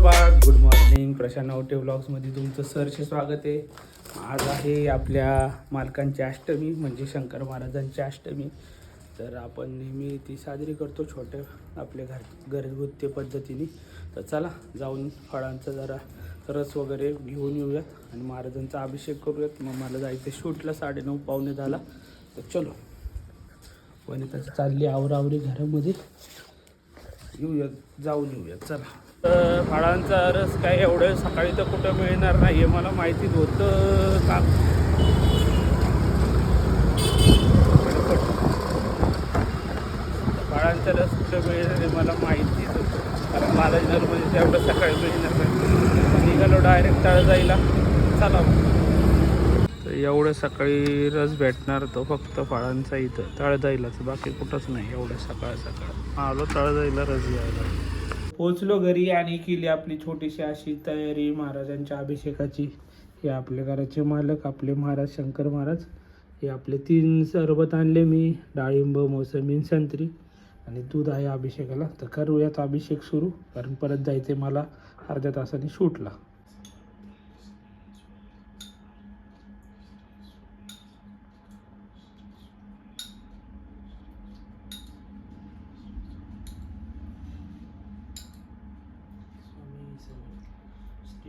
बार good morning Prashant Awate ब्लॉग्समध्ये तुमचं सरचे स्वागत आहे. आज आहे आपल्या मालकांची अष्टमी म्हणजे शंकर महाराजांची अष्टमी. तर आपण नेहमी ती साजरी करतो छोट्या आपल्या घर घरगुती पद्धतीने. तर चला जाऊन फळांचा जरा रस वगैरे घेऊन येऊयात आणि महाराजांचा अभिषेक करूयात. मग मला जायचं शूटला साडेनऊ पावणे झाला तर चलो. पण चालली आवरावरी घरामध्ये. येऊयात जाऊन येऊयात. चला. तर फळांचा रस काय एवढं सकाळी तर कुठं मिळणार नाही आहे मला माहितीच होतं का? फळांचा रस कुठं मिळणार आहे मला माहितीच होतं. कारण म्हणजे तेवढं सकाळी मिळणार नाही. निघालो डायरेक्ट तळजाईला. चला तर एवढं सकाळी रस भेटणार तो फक्त फळांचा इथं. तळजाईलाच. बाकी कुठंच नाही एवढं सकाळ सकाळ. आलो तळजाईला रस घ्यायला. पोचलो घरी आणि केली आपली छोटीशी अशी तयारी महाराजांच्या अभिषेकाची. हे आपल्या घराचे मालक आपले महाराज शंकर महाराज हे आपले तीन सरबत आणले मी डाळिंब मोसंबी संत्री. आणि दूध आहे अभिषेकाला. तर करूयात अभिषेक सुरू. कारण परत जायचे मला अर्ध्या तासाने शूटला स्वामी समर्थ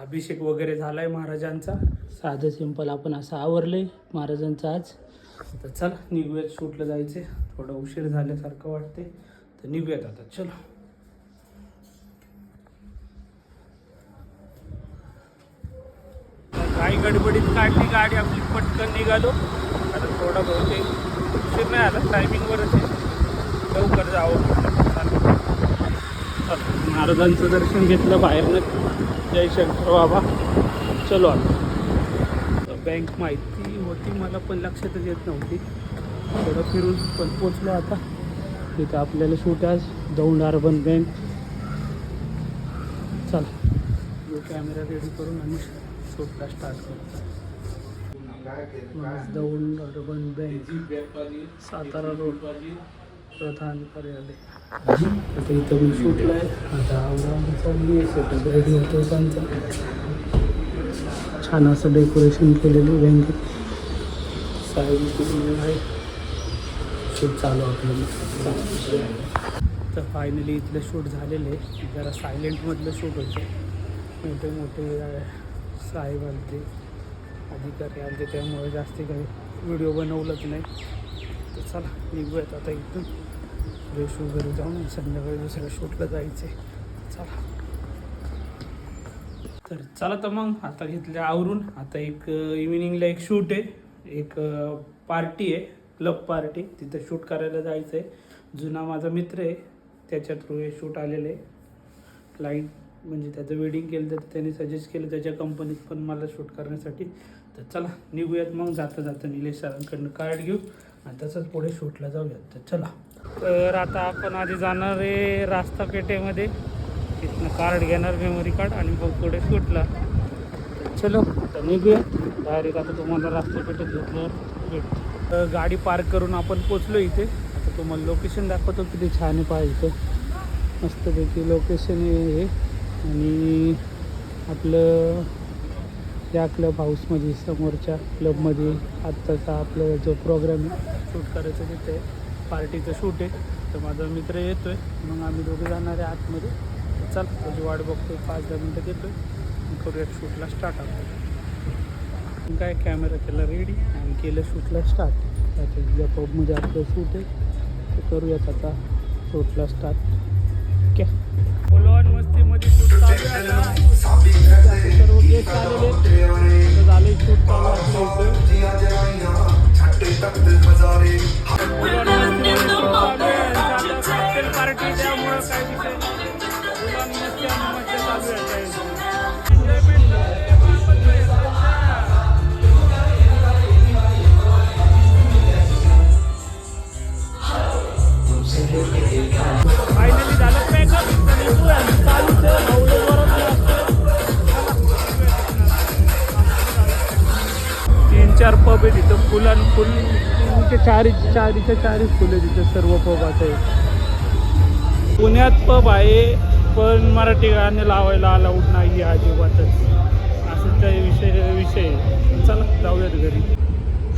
अभिषेक वगैरे झालाय महाराजांचा. साधं सिंपल आपण असं आवरलंय. महाराजांचा आज. तर चल निघूयात शूटला जायचे. थोडं उशीर झाल्यासारखं वाटते तर निघूयात आता. चलो. काही गडबडीत काढली गाडी आपली पटकन निघालो. आता थोडा बहुतेक उशीर नाही आला टायमिंगवरच आहे. लवकर जावं. महाराजांचं दर्शन घेतलं बाहेरनं जय शंकर बाबा. चलो आता. बँक माहिती होती मला पण लक्षातच येत नव्हती. थोडं फिरून पण पोचलो आता. तिथं आपल्याला शूट आज दौंड अर्बन बँक चल. कॅमेरा रेडी करून आम्ही शूटला स्टार्ट करतो. Daund urban bank Satara road प्रधान कार्यालय. आता इथं मी शूटला आहे आता आहे सेटअप रेडी होतो त्यांचा. छान असं डेकोरेशन केलेलं बँकेत साईड आहे? शूट चालू आपलं. तर फायनली इथलं शूट झालेलं आहे. जरा सायलेंटमधलं शूट होतं. मोठे मोठे साहेब आले अधिकारी आले त्यामुळे जास्ती काही व्हिडिओ बनवलंच नाही. तर चला निघूयात आता इथून. फ्रेश वगैरे जाऊन संध्याकाळी दुसऱ्या शूटला जायचं. आहे चला. तर चला तर मग आता घेतलं आवरून. आता एक इव्हिनिंगला एक शूट आहे. एक पार्टी आहे. क्लब पार्टी तिथं शूट करायला जायचं आहे जुना माझा मित्र आहे. त्याच्या थ्रू हे शूट आलेलं आहे. क्लाइंट म्हणजे त्याचं वेडिंग केलं तर त्याने सजेस्ट केलं त्याच्या कंपनीत पण मला शूट करण्यासाठी. तर चला निघूयात मग. जाता जाता निलेश सरांकडनं कार्ड घेऊ. आणि तसंच पुढे शूटला जाऊयात. तर चला. तर आता आपण आधी जाणार आहे रास्ता पेठेमध्ये. तिथनं कार्ड घेणार मेमरी कार्ड आणि मग पुढे शूटला. चलो. तर निघूया. डायरेक्ट आता तुम्हाला रास्ता पेठेत घेतल्यावर भेट तर गाडी पार्क करून आपण पोचलो इथे. आता तुम्हाला लोकेशन दाखवतो किती छान आहे पाहिजे मस्तपैकी लोकेशन आहे हे. आणि आपलं या क्लब हाऊसमध्ये समोरच्या क्लबमध्ये आत्ताचा आपलं जो प्रोग्राम आहे शूट करायचं तिथे पार्टीचं शूट आहे. तर माझा मित्र येतो आहे मग आम्ही दोघे जाणार आहे आतमध्ये. चल त्याची वाट बघतोय. पाच दहा मिनटं देतो आहे करूयात शूटला स्टार्ट आपण. काय कॅमेरा केला रेडी आणि केलं शूटला स्टार्ट आता ज्या पबमध्ये आपलं शूट आहे. ते करूयात आता शूटला स्टार्ट क्या बोलवान मस्तीमध्ये शूट फायनली झालं तीन चार पब आहे तिथं फुल आणि फुल तीनच्या चारी चारीच्या चारीच फुल आहे तिथं सर्व पब आता पुण्यात पब आहे पण मराठी गाणे लावायला अलाउड नाही अजिबातच. असं काही विषय विषय चला जाऊयात घरी.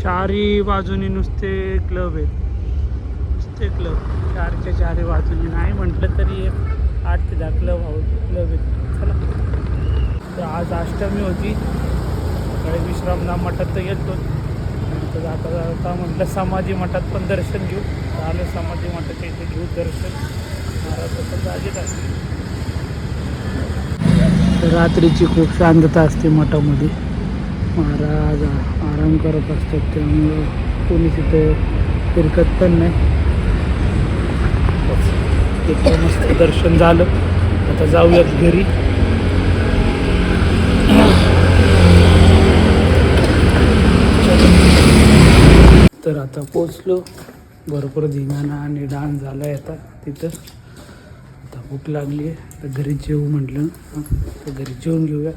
चारी बाजूने नुसते क्लब आहेत. नुसते क्लब चारच्या चारी वाजून नाही म्हटलं तरी एक आठ ते दाखलं क्लब चला. तर आज अष्टमी होती. सकाळी विश्रामला मठात तर गेलतो तर जाता जाता म्हटलं समाधी मठात पण दर्शन घेऊ. आलं समाधी मठाच्या इथे घेऊ दर्शन. महाराजाचं जागेत असते. रात्रीची खूप शांतता असते मठामध्ये. महाराज आराम करत असतात त्यामुळं कोणी तिथं फिरकत पण नाही. तिथं मस्त दर्शन झालं. आता जाऊयात घरी. तर आता पोचलो. भरपूर धिंगाणा आणि डान्स झाला आहे आता तिथं. आता भूक लागली आहे. तर घरी जेवू म्हटलं. तर घरी जेवून घेऊया.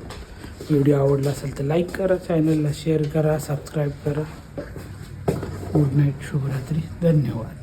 व्हिडिओ आवडला असेल तर लाईक करा चॅनलला शेअर करा सबस्क्राईब करा. गुड नाईट शुभरात्री. धन्यवाद.